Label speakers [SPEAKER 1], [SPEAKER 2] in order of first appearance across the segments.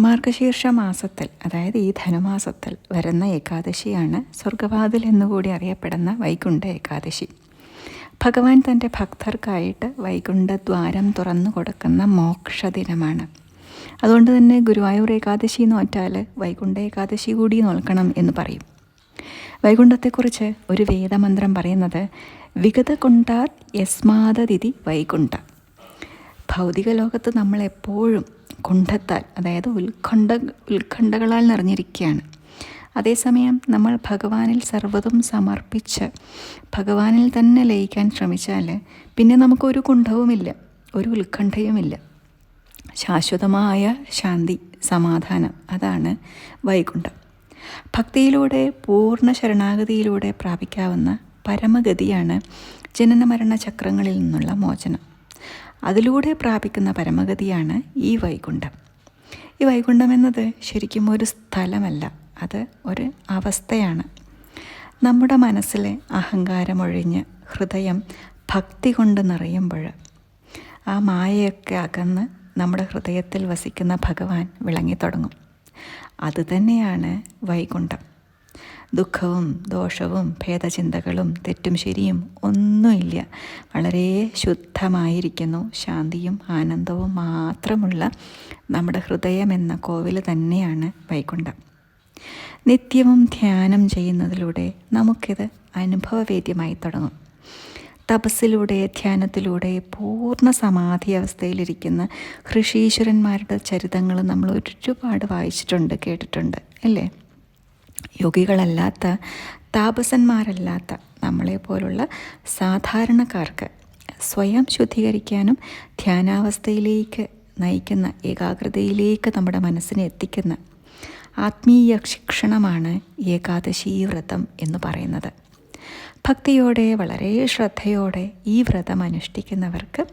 [SPEAKER 1] മാർഗശീർഷ മാസത്തിൽ അതായത് ഈ ധനുമാസത്തിൽ വരുന്ന ഏകാദശിയാണ് സ്വർഗവാതിൽ എന്നുകൂടി അറിയപ്പെടുന്ന വൈകുണ്ഠ ഏകാദശി. ഭഗവാൻ തന്റെ ഭക്തർക്കായിട്ട് വൈകുണ്ഠദ്വാരം തുറന്നു കൊടുക്കുന്ന മോക്ഷദിനമാണ്. അതുകൊണ്ട് തന്നെ ഗുരുവായൂർ ഏകാദശി നോറ്റാൽ വൈകുണ്ഠ ഏകാദശി കൂടി നോൽക്കണം എന്ന് പറയും. വൈകുണ്ഠത്തെക്കുറിച്ച് ഒരു വേദമന്ത്രം പറയുന്നത് വിഗത കൊണ്ടാ യസ്മാതതിഥി വൈകുണ്ഠ. ഭൗതിക ലോകത്ത് നമ്മൾ എപ്പോഴും കുണ്ഠത്താൽ അതായത് ഉത്കണ്ഠ ഉത്കണ്ഠകളാൽ നിറഞ്ഞിരിക്കുകയാണ്. അതേസമയം നമ്മൾ ഭഗവാനിൽ സർവതും സമർപ്പിച്ച് ഭഗവാനിൽ തന്നെ ലയിക്കാൻ ശ്രമിച്ചാൽ പിന്നെ നമുക്കൊരു കുണ്ഠവുമില്ല ഒരു ഉത്കണ്ഠയുമില്ല. ശാശ്വതമായ ശാന്തി സമാധാനം അതാണ് വൈകുണ്ഠം. ഭക്തിയിലൂടെ പൂർണ ശരണാഗതിയിലൂടെ പ്രാപിക്കാവുന്ന പരമഗതിയാണ് ജനന മരണ ചക്രങ്ങളിൽ നിന്നുള്ള മോചനം. അതിലൂടെ പ്രാപിക്കുന്ന പരമഗതിയാണ് ഈ വൈകുണ്ഠം. ഈ വൈകുണ്ഠം എന്നത് ശരിക്കും ഒരു സ്ഥലമല്ല അത് ഒരു അവസ്ഥയാണ്. നമ്മുടെ മനസ്സിലെ അഹങ്കാരമൊഴിഞ്ഞ് ഹൃദയം ഭക്തി കൊണ്ട് നിറയുമ്പോൾ ആ മായയൊക്കെ അകന്ന് നമ്മുടെ ഹൃദയത്തിൽ വസിക്കുന്ന ഭഗവാൻ വിളങ്ങിത്തുടങ്ങും. അതുതന്നെയാണ് വൈകുണ്ഠം. ദുഃഖവും ദോഷവും ഭേദചിന്തകളും തെറ്റും ശരിയും ഒന്നുമില്ല. വളരെ ശുദ്ധമായിരിക്കുന്നു. ശാന്തിയും ആനന്ദവും മാത്രമുള്ള നമ്മുടെ ഹൃദയം എന്ന കോവിൽ തന്നെയാണ് വൈകുണ്ഠം. നിത്യവും ധ്യാനം ചെയ്യുന്നതിലൂടെ നമുക്കിത് അനുഭവവേദ്യമായി തുടങ്ങും. തപസ്സിലൂടെ ധ്യാനത്തിലൂടെ പൂർണ സമാധി അവസ്ഥയിലിരിക്കുന്ന ഋഷീശ്വരന്മാരുടെ ചരിതങ്ങൾ നമ്മൾ ഒരുപാട് വായിച്ചിട്ടുണ്ട് കേട്ടിട്ടുണ്ട് അല്ലേ? യോഗികളല്ലാത്ത താപസന്മാരല്ലാത്ത നമ്മളെ പോലുള്ള സാധാരണക്കാർക്ക് സ്വയം ശുദ്ധീകരിക്കാനും ധ്യാനാവസ്ഥയിലേക്ക് നയിക്കുന്ന ഏകാഗ്രതയിലേക്ക് നമ്മുടെ മനസ്സിനെ എത്തിക്കുന്ന ആത്മീയ ശിക്ഷണമാണ് ഏകാദശി വ്രതം എന്ന് പറയുന്നത്. ഭക്തിയോടെ വളരെ ശ്രദ്ധയോടെ ഈ വ്രതം അനുഷ്ഠിക്കുന്നവർക്ക്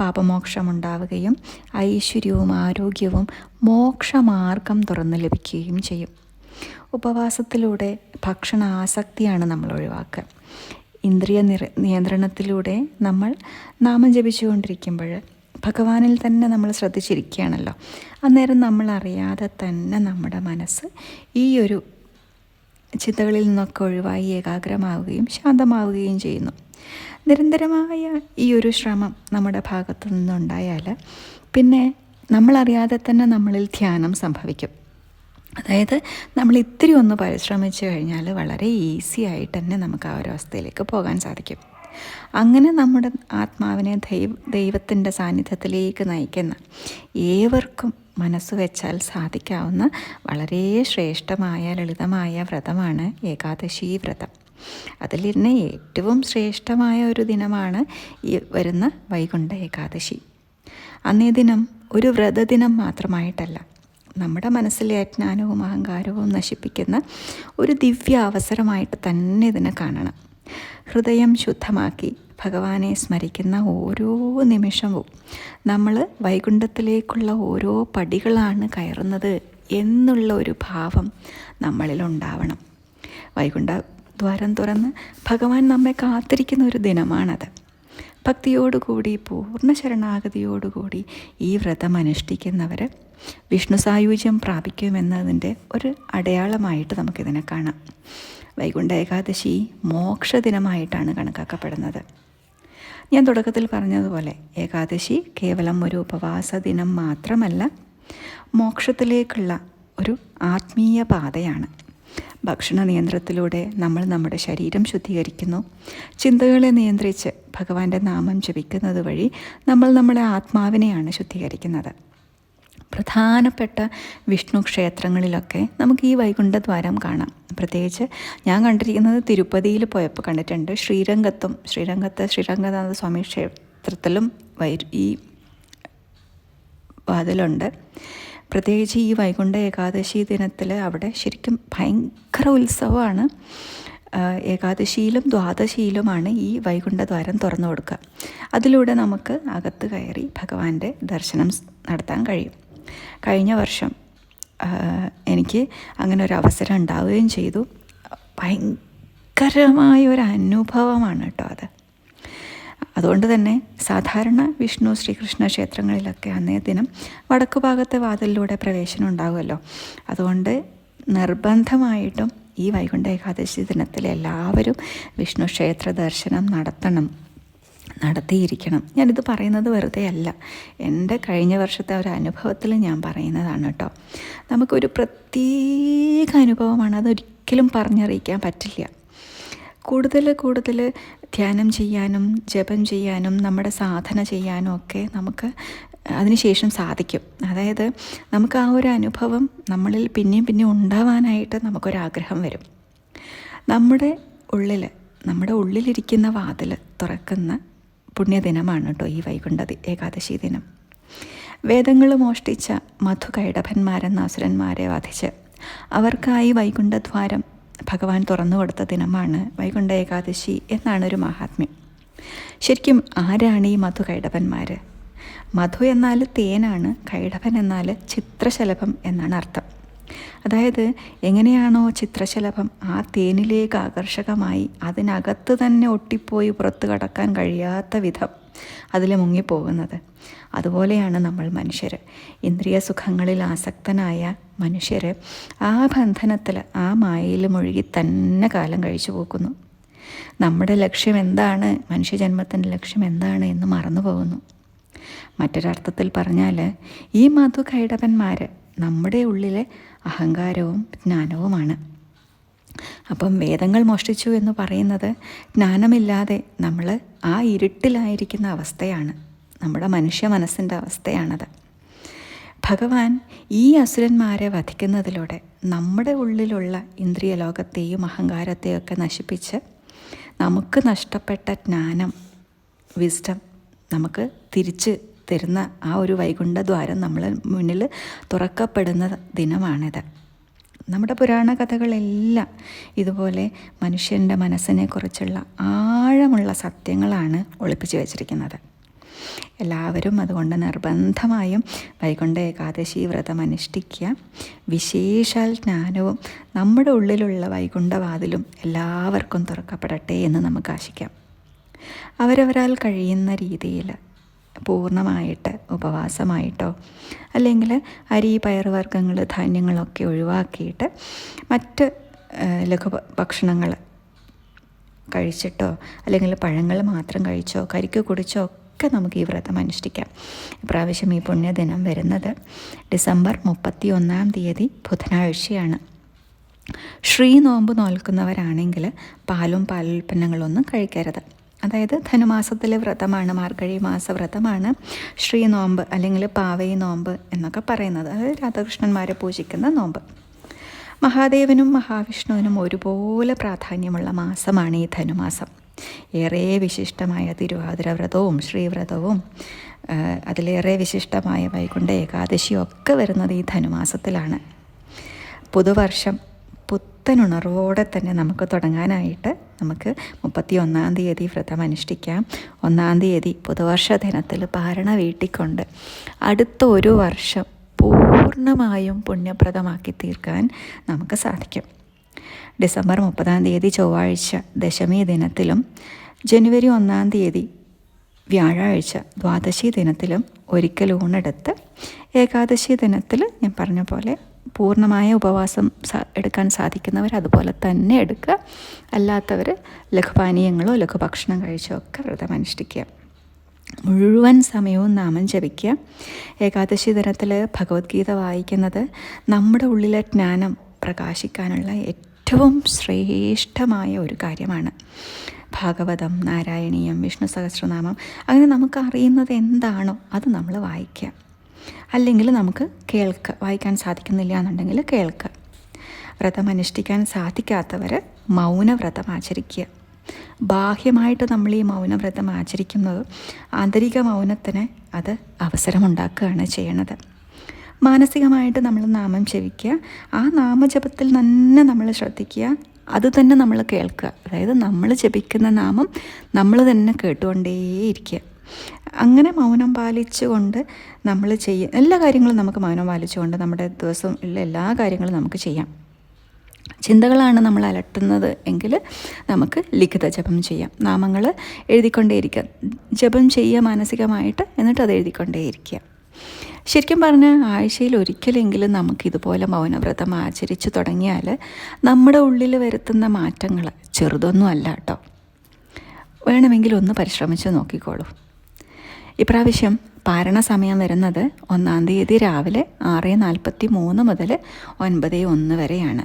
[SPEAKER 1] പാപമോക്ഷമുണ്ടാവുകയും ഐശ്വര്യവും ആരോഗ്യവും മോക്ഷമാർഗം തുറന്നു ലഭിക്കുകയും ചെയ്യും. ഉപവാസത്തിലൂടെ ഭക്ഷണ ആസക്തിയാണ് നമ്മൾ ഒഴിവാക്കുക. ഇന്ദ്രിയ നിയന്ത്രണത്തിലൂടെ നമ്മൾ നാമം ജപിച്ചുകൊണ്ടിരിക്കുമ്പോൾ ഭഗവാനിൽ തന്നെ നമ്മൾ ശ്രദ്ധിച്ചിരിക്കുകയാണല്ലോ. അന്നേരം നമ്മൾ അറിയാതെ തന്നെ നമ്മുടെ മനസ്സ് ഈ ഒരു ചിന്തകളിൽ നിന്നൊക്കെ ഒഴിവായി ഏകാഗ്രമാവുകയും ശാന്തമാവുകയും ചെയ്യുന്നു. നിരന്തരമായ ഈ ഒരു ശ്രമം നമ്മുടെ ഭാഗത്തു നിന്നുണ്ടായാൽ പിന്നെ നമ്മളറിയാതെ തന്നെ നമ്മളിൽ ധ്യാനം സംഭവിക്കും. അതായത് നമ്മൾ ഇത്തിരി ഒന്ന് പരിശ്രമിച്ചു കഴിഞ്ഞാൽ വളരെ ഈസി ആയിട്ട് തന്നെ നമുക്ക് ആ ഒരു അവസ്ഥയിലേക്ക് പോകാൻ സാധിക്കും. അങ്ങനെ നമ്മുടെ ആത്മാവിനെ ദൈവ ദൈവത്തിന്റെ സാന്നിധ്യത്തിലേക്ക് നയിക്കുന്ന ഏവർക്കും മനസ്സ് വെച്ചാൽ സാധിക്കാവുന്ന വളരെ ശ്രേഷ്ഠമായ ലളിതമായ വ്രതമാണ് ഏകാദശി വ്രതം. അതിൽ തന്നെ ഏറ്റവും ശ്രേഷ്ഠമായ ഒരു ദിനമാണ് ഈ വരുന്ന വൈകുണ്ഠ ഏകാദശി. അന്നേ ദിനം ഒരു വ്രതദിനം മാത്രമായിട്ടല്ല നമ്മുടെ മനസ്സിലെ അജ്ഞാനവും അഹങ്കാരവും നശിപ്പിക്കുന്ന ഒരു ദിവ്യ അവസരമായിട്ട് തന്നെ ഇതിനെ കാണണം. ഹൃദയം ശുദ്ധമാക്കി ഭഗവാനെ സ്മരിക്കുന്ന ഓരോ നിമിഷവും നമ്മൾ വൈകുണ്ഠത്തിലേക്കുള്ള ഓരോ പടികളാണ് കയറുന്നത് എന്നുള്ള ഒരു ഭാവം നമ്മളിലുണ്ടാവണം. വൈകുണ്ഠ ദ്വാരം തുറന്ന് ഭഗവാൻ നമ്മെ കാത്തിരിക്കുന്ന ഒരു ദിനമാണത്. ഭക്തിയോടുകൂടി പൂർണ ശരണാഗതിയോടുകൂടി ഈ വ്രതം അനുഷ്ഠിക്കുന്നവർ വിഷ്ണു സായുജ്യം പ്രാപിക്കുമെന്നതിന്റെ ഒരു അടയാളമായിട്ട് നമുക്കിതിനെ കാണാം. വൈകുണ്ഠ ഏകാദശി മോക്ഷദിനമായിട്ടാണ് കണക്കാക്കപ്പെടുന്നത്. ഞാൻ തുടക്കത്തിൽ പറഞ്ഞതുപോലെ ഏകാദശി കേവലം ഒരു ഉപവാസ ദിനം മാത്രമല്ല മോക്ഷത്തിലേക്കുള്ള ഒരു ആത്മീയ പാതയാണ്. ഭക്ഷണ നിയന്ത്രണത്തിലൂടെ നമ്മൾ നമ്മുടെ ശരീരം ശുദ്ധീകരിക്കുന്നു. ചിന്തകളെ നിയന്ത്രിച്ച് ഭഗവാന്റെ നാമം ജപിക്കുന്നത് വഴി നമ്മൾ നമ്മുടെ ആത്മാവിനെയാണ് ശുദ്ധീകരിക്കുന്നത്. പ്രധാനപ്പെട്ട വിഷ്ണു ക്ഷേത്രങ്ങളിലൊക്കെ നമുക്ക് ഈ വൈകുണ്ഠദ്വാരം കാണാം. പ്രത്യേകിച്ച് ഞാൻ കണ്ടിരിക്കുന്നത് തിരുപ്പതിയിൽ പോയപ്പോൾ കണ്ടിട്ടുണ്ട്. ശ്രീരംഗത്തും ശ്രീരംഗത്ത് ശ്രീരംഗനാഥ സ്വാമി ക്ഷേത്രത്തിലും വൈ ഈ വാതിലുണ്ട്. പ്രത്യേകിച്ച് ഈ വൈകുണ്ഠ ഏകാദശി ദിനത്തിൽ അവിടെ ശരിക്കും ഭയങ്കര ഉത്സവമാണ്. ഏകാദശിയിലും ദ്വാദശിയിലുമാണ് ഈ വൈകുണ്ഠദ്വാരം തുറന്നു കൊടുക്കുക. അതിലൂടെ നമുക്ക് അകത്ത് കയറി ഭഗവാന്റെ ദർശനം നടത്താൻ കഴിയും. കഴിഞ്ഞ വർഷം എനിക്ക് അങ്ങനെ ഒരു അവസരം ഉണ്ടാവുകയും ചെയ്തു. ഭയങ്കരമായ ഒരു അനുഭവമാണ് കേട്ടോ അത്. അതുകൊണ്ട് തന്നെ സാധാരണ വിഷ്ണു ശ്രീകൃഷ്ണ ക്ഷേത്രങ്ങളിലൊക്കെ അന്നേ ദിനം വടക്കു ഭാഗത്തെ വാതിലിലൂടെ പ്രവേശനം ഉണ്ടാകുമല്ലോ അതുകൊണ്ട് നിർബന്ധമായിട്ടും ഈ വൈകുണ്ഠ ഏകാദശി ദിനത്തിൽ എല്ലാവരും വിഷ്ണു ക്ഷേത്ര ദർശനം നടത്തണം നടത്തിയിരിക്കണം. ഞാനിത് പറയുന്നത് വെറുതെ അല്ല. എന്റെ കഴിഞ്ഞ വർഷത്തെ ഒരു അനുഭവത്തിൽ ഞാൻ പറയുന്നതാണ് കേട്ടോ. നമുക്കൊരു പ്രത്യേക അനുഭവമാണ് അതൊരിക്കലും പറഞ്ഞറിയിക്കാൻ പറ്റില്ല. കൂടുതൽ കൂടുതൽ ധ്യാനം ചെയ്യാനും ജപം ചെയ്യാനും നമ്മുടെ സാധന ചെയ്യാനും ഒക്കെ നമുക്ക് അതിനുശേഷം സാധിക്കും. അതായത് നമുക്ക് ആ ഒരു അനുഭവം നമ്മളിൽ പിന്നെയും പിന്നെയും ഉണ്ടാവാനായിട്ട് നമുക്കൊരാഗ്രഹം വരും. നമ്മുടെ ഉള്ളിൽ നമ്മുടെ ഉള്ളിലിരിക്കുന്ന വാതിൽ തുറക്കുന്ന പുണ്യദിനമാണ് കേട്ടോ ഈ വൈകുണ്ഠ ഏകാദശി ദിനം. വേദങ്ങൾ മോഷ്ടിച്ച മധു കൈടഭന്മാരെന്ന അസുരന്മാരെ വധിച്ച് അവർക്കായി വൈകുണ്ഠദ്വാരം ഭഗവാൻ തുറന്നു കൊടുത്ത ദിനമാണ് വൈകുണ്ഠ ഏകാദശി എന്നാണ് ഒരു മഹാത്മ്യം. ശരിക്കും ആരാണ് ഈ മധു കൈടഭന്മാർ മധു എന്നാൽ തേനാണ് കൈടഭൻ എന്നാൽ ചിത്രശലഭം എന്നാണ് അർത്ഥം. അതായത് എങ്ങനെയാണോ ചിത്രശലഭം ആ തേനിലേക്ക് ആകർഷകമായി അതിനകത്ത് തന്നെ ഒട്ടിപ്പോയി പുറത്തു കടക്കാൻ കഴിയാത്ത വിധം അതിൽ മുങ്ങിപ്പോകുന്നത്. അതുപോലെയാണ് നമ്മൾ മനുഷ്യർ ഇന്ദ്രിയ സുഖങ്ങളിൽ ആസക്തനായ മനുഷ്യർ ആ ബന്ധനത്തിൽ ആ മായയിൽ മുഴുകി തന്നെ കാലം കഴിച്ചു പോകുന്നു. നമ്മുടെ ലക്ഷ്യം എന്താണ്? മനുഷ്യജന്മത്തിന്റെ ലക്ഷ്യം എന്താണ് എന്ന് മറന്നു പോകുന്നു മറ്റൊരർത്ഥത്തിൽ പറഞ്ഞാൽ ഈ മധു കൈടവന്മാർ നമ്മുടെ ഉള്ളിലെ അഹങ്കാരവും ജ്ഞാനവുമാണ്. അപ്പം വേദങ്ങൾ മോഷ്ടിച്ചു എന്ന് പറയുന്നത് ജ്ഞാനമില്ലാതെ നമ്മൾ ആ ഇരുട്ടിലായിരിക്കുന്ന അവസ്ഥയാണ്. നമ്മുടെ മനുഷ്യ മനസ്സിന്റെ അവസ്ഥയാണത്. ഭഗവാൻ ഈ അസുരന്മാരെ വധിക്കുന്നതിലൂടെ നമ്മുടെ ഉള്ളിലുള്ള ഇന്ദ്രിയ ലോകത്തെയും അഹങ്കാരത്തെയും ഒക്കെ നശിപ്പിച്ച് നമുക്ക് നഷ്ടപ്പെട്ട ജ്ഞാനം വിസ്ഡം നമുക്ക് തിരിച്ച് തരുന്ന ആ ഒരു വൈകുണ്ഠദ്വാരം നമ്മൾ മുന്നിൽ തുറക്കപ്പെടുന്ന ദിനമാണിത്. നമ്മുടെ പുരാണ കഥകളെല്ലാം ഇതുപോലെ മനുഷ്യന്റെ മനസ്സിനെക്കുറിച്ചുള്ള ആഴമുള്ള സത്യങ്ങളാണ് ഒളിപ്പിച്ചു വച്ചിരിക്കുന്നത്. എല്ലാവരും അതുകൊണ്ട് നിർബന്ധമായും വൈകുണ്ഠ ഏകാദശി വ്രതം അനുഷ്ഠിക്കുക. വിശേഷാൽ ജ്ഞാനവും നമ്മുടെ ഉള്ളിലുള്ള വൈകുണ്ഠവാതിലും എല്ലാവർക്കും തുറക്കപ്പെടട്ടെ എന്ന് നമുക്ക് ആശിക്കാം. അവരവരാൽ കഴിയുന്ന രീതിയിൽ പൂർണമായിട്ട് ഉപവാസമായിട്ടോ അല്ലെങ്കിൽ അരി പയറുവർഗങ്ങൾ ധാന്യങ്ങളൊക്കെ ഒഴിവാക്കിയിട്ട് മറ്റ് ലഘു ഭക്ഷണങ്ങൾ കഴിച്ചിട്ടോ അല്ലെങ്കിൽ പഴങ്ങൾ മാത്രം കഴിച്ചോ കരിക്ക് കുടിച്ചോ ഒക്കെ നമുക്ക് ഈ വ്രതം അനുഷ്ഠിക്കാം. ഇപ്രാവശ്യം ഈ പുണ്യദിനം വരുന്നത് ഡിസംബർ മുപ്പത്തി ഒന്നാം തീയതി ബുധനാഴ്ചയാണ്. ശ്രീ നോമ്പ് നോൽക്കുന്നവരാണെങ്കിൽ പാലും പാലുൽപ്പന്നങ്ങളൊന്നും കഴിക്കരുത്. അതായത് ധനുമാസത്തിലെ വ്രതമാണ് മാർഗഴി മാസ വ്രതമാണ് ശ്രീ നോമ്പ് അല്ലെങ്കിൽ പാവൈ നോമ്പ് എന്നൊക്കെ പറയുന്നത്. അതായത് രാധാകൃഷ്ണന്മാരെ പൂജിക്കുന്ന നോമ്പ്. മഹാദേവനും മഹാവിഷ്ണുവിനും ഒരുപോലെ പ്രാധാന്യമുള്ള മാസമാണ് ഈ ധനുമാസം. ഏറെ വിശിഷ്ടമായ തിരുവാതിര വ്രതവും ശ്രീവ്രതവും അതിലേറെ വിശിഷ്ടമായ വൈകുണ്ഠ ഏകാദശിയും ഒക്കെ വരുന്നത് ഈ ധനുമാസത്തിലാണ്. പുതുവർഷം പുത്തനുണർവോടെ തന്നെ നമുക്ക് തുടങ്ങാനായിട്ട് നമുക്ക് മുപ്പത്തി ഒന്നാം തീയതി വ്രതം അനുഷ്ഠിക്കാം. ഒന്നാം തീയതി പുതുവർഷ ദിനത്തിൽ പാരണ വീട്ടിക്കൊണ്ട് അടുത്ത ഒരു വർഷം പൂർണമായും പുണ്യപ്രദമാക്കി തീർക്കാൻ നമുക്ക് സാധിക്കും. ഡിസംബർ മുപ്പതാം തീയതി ചൊവ്വാഴ്ച ദശമി ദിനത്തിലും ജനുവരി ഒന്നാം തീയതി വ്യാഴാഴ്ച ദ്വാദശി ദിനത്തിലും ഒരിക്കൽ ഊണെടുത്ത് ഏകാദശി ദിനത്തിൽ ഞാൻ പറഞ്ഞ പോലെ പൂർണമായ ഉപവാസം എടുക്കാൻ സാധിക്കുന്നവർ അതുപോലെ തന്നെ എടുക്കുക. അല്ലാത്തവർ ലഘുപാനീയങ്ങളോ ലഘുഭക്ഷണം കഴിച്ചോ ഒക്കെ വ്രതം അനുഷ്ഠിക്കുക. മുഴുവൻ സമയവും നാമം ജപിക്കുക. ഏകാദശി ദിനത്തിൽ ഭഗവത്ഗീത വായിക്കുന്നത് നമ്മുടെ ഉള്ളിലെ ജ്ഞാനം പ്രകാശിക്കാനുള്ള ഏറ്റവും ശ്രേഷ്ഠമായ ഒരു കാര്യമാണ്. ഭാഗവതം നാരായണീയം വിഷ്ണു സഹസ്രനാമം അങ്ങനെ നമുക്ക് അറിയുന്നത് എന്താണോ അത് നമ്മൾ വായിക്കുക. അല്ലെങ്കിൽ നമുക്ക് കേൾക്കുക വായിക്കാൻ സാധിക്കുന്നില്ല എന്നുണ്ടെങ്കിൽ കേൾക്കുക വ്രതം അനുഷ്ഠിക്കാൻ സാധിക്കാത്തവർ മൗനവ്രതം ആചരിക്കുക. ബാഹ്യമായിട്ട് നമ്മൾ ഈ മൗനവ്രതം ആചരിക്കുന്നത് ആന്തരിക മൗനത്തിന് അത് അവസരമുണ്ടാക്കുകയാണ് ചെയ്യണത്. മാനസികമായിട്ട് നമ്മൾ നാമം ജപിക്കുക. ആ നാമജപത്തിൽ തന്നെ നമ്മൾ ശ്രദ്ധിക്കുക. അത് തന്നെ നമ്മൾ കേൾക്കുക. അതായത് നമ്മൾ ജപിക്കുന്ന നാമം നമ്മൾ തന്നെ കേട്ടുകൊണ്ടേയിരിക്കുക. അങ്ങനെ മൗനം പാലിച്ചുകൊണ്ട് നമ്മൾ ചെയ്യ എല്ലാ കാര്യങ്ങളും നമുക്ക് മൗനം പാലിച്ചുകൊണ്ട് നമ്മുടെ ദിവസം ഉള്ള എല്ലാ കാര്യങ്ങളും നമുക്ക് ചെയ്യാം. ചിന്തകളാണ് നമ്മൾ അലട്ടുന്നത് എങ്കിൽ നമുക്ക് ലിഖിത ജപം ചെയ്യാം. നാമങ്ങൾ എഴുതിക്കൊണ്ടേയിരിക്കുക ജപം ചെയ്യുക മാനസികമായിട്ട് എന്നിട്ട് അത് എഴുതിക്കൊണ്ടേയിരിക്കുക ശരിക്കും പറഞ്ഞാൽ ആഴ്ചയിൽ ഒരിക്കലെങ്കിലും നമുക്കിതുപോലെ മൗനവ്രതം ആചരിച്ചു തുടങ്ങിയാൽ നമ്മുടെ ഉള്ളിൽ വരുത്തുന്ന മാറ്റങ്ങൾ ചെറുതൊന്നും അല്ല കേട്ടോ. വേണമെങ്കിൽ ഒന്ന് പരിശ്രമിച്ച് നോക്കിക്കോളൂ. ഇപ്രാവശ്യം പാരണ സമയം വരുന്നത് ഒന്നാം തീയതി രാവിലെ ആറ് നാൽപ്പത്തി മൂന്ന് മുതൽ ഒൻപത് ഒന്ന് വരെയാണ്.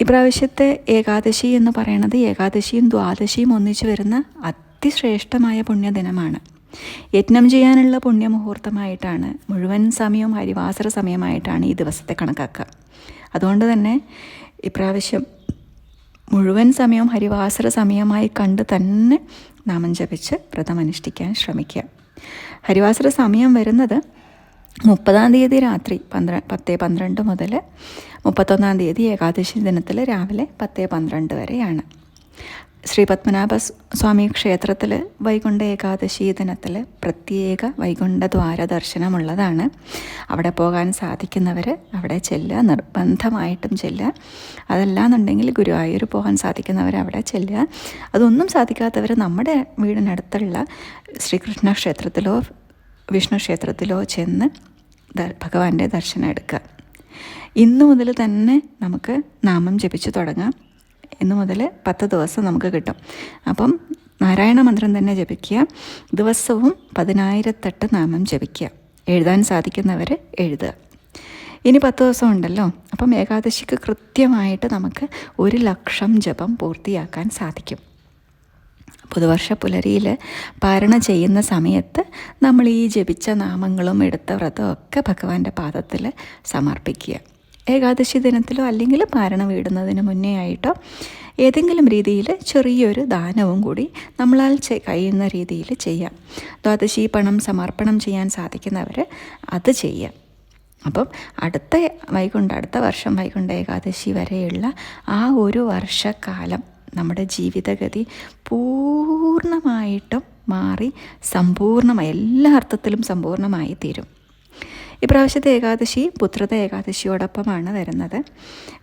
[SPEAKER 1] ഇപ്രാവശ്യത്തെ ഏകാദശി എന്ന് പറയുന്നത് ഏകാദശിയും ദ്വാദശിയും ഒന്നിച്ചു വരുന്ന അതിശ്രേഷ്ഠമായ പുണ്യദിനമാണ്. യജ്ഞം ചെയ്യാനുള്ള പുണ്യമുഹൂർത്തമായിട്ടാണ് മുഴുവൻ സമയവും ഹരിവാസര സമയമായിട്ടാണ് ഈ ദിവസത്തെ കണക്കാക്കുക. അതുകൊണ്ട് തന്നെ ഇപ്രാവശ്യം മുഴുവൻ സമയവും ഹരിവാസര സമയമായി കണ്ട് തന്നെ നാമം ജപിച്ച് വ്രതമനുഷ്ഠിക്കാൻ ശ്രമിക്കുക. ഹരിവാസര സമയം വരുന്നത് മുപ്പതാം തീയതി രാത്രി പന്ത്ര പത്ത് പന്ത്രണ്ട് മുതൽ മുപ്പത്തൊന്നാം തീയതി ഏകാദശി ദിനത്തിൽ രാവിലെ പത്ത് പന്ത്രണ്ട് വരെയാണ്. ശ്രീ പത്മനാഭ സ്വാമി ക്ഷേത്രത്തിൽ വൈകുണ്ഠ ഏകാദശി ദിനത്തിൽ പ്രത്യേക വൈകുണ്ഠ ദ്വാര ദർശനമുള്ളതാണ്. അവിടെ പോകാൻ സാധിക്കുന്നവർ അവിടെ ചെല്ലുക നിർബന്ധമായിട്ടും ചെല്ലുക. അതല്ലാന്നുണ്ടെങ്കിൽ ഗുരുവായൂർ പോകാൻ സാധിക്കുന്നവർ അവിടെ ചെല്ലുക. അതൊന്നും സാധിക്കാത്തവർ നമ്മുടെ വീടിനടുത്തുള്ള ശ്രീകൃഷ്ണ ക്ഷേത്രത്തിലോ വിഷ്ണു ക്ഷേത്രത്തിലോ ചെന്ന് ഭഗവാന്റെ ദർശനം എടുക്കുക. ഇന്നു മുതൽ തന്നെ നമുക്ക് നാമം ജപിച്ചു തുടങ്ങാം. ഇന്നു മുതൽ പത്ത് ദിവസം നമുക്ക് കിട്ടും. അപ്പം നാരായണ മന്ത്രം തന്നെ ജപിക്കുക. ദിവസവും പതിനായിരത്തെട്ട് നാമം ജപിക്കുക. എഴുതാൻ സാധിക്കുന്നവർ എഴുതുക. ഇനി പത്ത് ദിവസം ഉണ്ടല്ലോ. അപ്പം ഏകാദശിക്ക് കൃത്യമായിട്ട് നമുക്ക് ഒരു ലക്ഷം ജപം പൂർത്തിയാക്കാൻ സാധിക്കും. പുതുവർഷ പുലരിയിൽ പാരണ ചെയ്യുന്ന സമയത്ത് നമ്മൾ ഈ ജപിച്ച നാമങ്ങളും എടുത്ത വ്രതമൊക്കെ ഭഗവാന്റെ പാദത്തിൽ സമർപ്പിക്കുക. ഏകാദശി ദിനത്തിലോ അല്ലെങ്കിൽ പാരണം വീടുന്നതിന് മുന്നേ ആയിട്ടോ ഏതെങ്കിലും രീതിയിൽ ചെറിയൊരു ദാനവും കൂടി നമ്മളാൽ കഴിയുന്ന രീതിയിൽ ചെയ്യാം. ദ്വാദശി പണം സമർപ്പണം ചെയ്യാൻ സാധിക്കുന്നവർ അത് ചെയ്യാം. അപ്പം അടുത്ത വൈകുണ്ഠ അടുത്ത വർഷം വൈകുണ്ഠ ഏകാദശി വരെയുള്ള ആ ഒരു വർഷക്കാലം നമ്മുടെ ജീവിതഗതി പൂർണമായിട്ടും മാറി സമ്പൂർണമായി എല്ലാ അർത്ഥത്തിലും സമ്പൂർണമായി തീരും ഇപ്രാവശ്യത്തെ ഏകാദശി പുത്രത ഏകാദശിയോടൊപ്പമാണ് വരുന്നത്.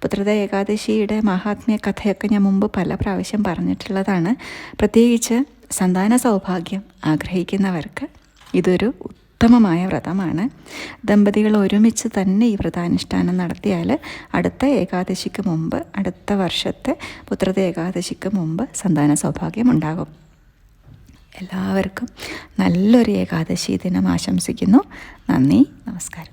[SPEAKER 1] പുത്രത ഏകാദശിയുടെ മഹാത്മ്യ കഥയൊക്കെ ഞാൻ മുമ്പ് പല പ്രാവശ്യം പറഞ്ഞിട്ടുള്ളതാണ്. പ്രത്യേകിച്ച് സന്താന സൗഭാഗ്യം ആഗ്രഹിക്കുന്നവർക്ക് ഇതൊരു ഉത്തമമായ വ്രതമാണ്. ദമ്പതികൾ ഒരുമിച്ച് തന്നെ ഈ വ്രതാനുഷ്ഠാനം നടത്തിയാൽ അടുത്ത ഏകാദശിക്ക് മുമ്പ് അടുത്ത വർഷത്തെ പുത്രത ഏകാദശിക്ക് മുമ്പ് സന്താന സൗഭാഗ്യം ഉണ്ടാകും. എല്ലാവർക്കും നല്ലൊരു ഏകാദശി ദിനം ആശംസിക്കുന്നു. നന്ദി നമസ്കാരം.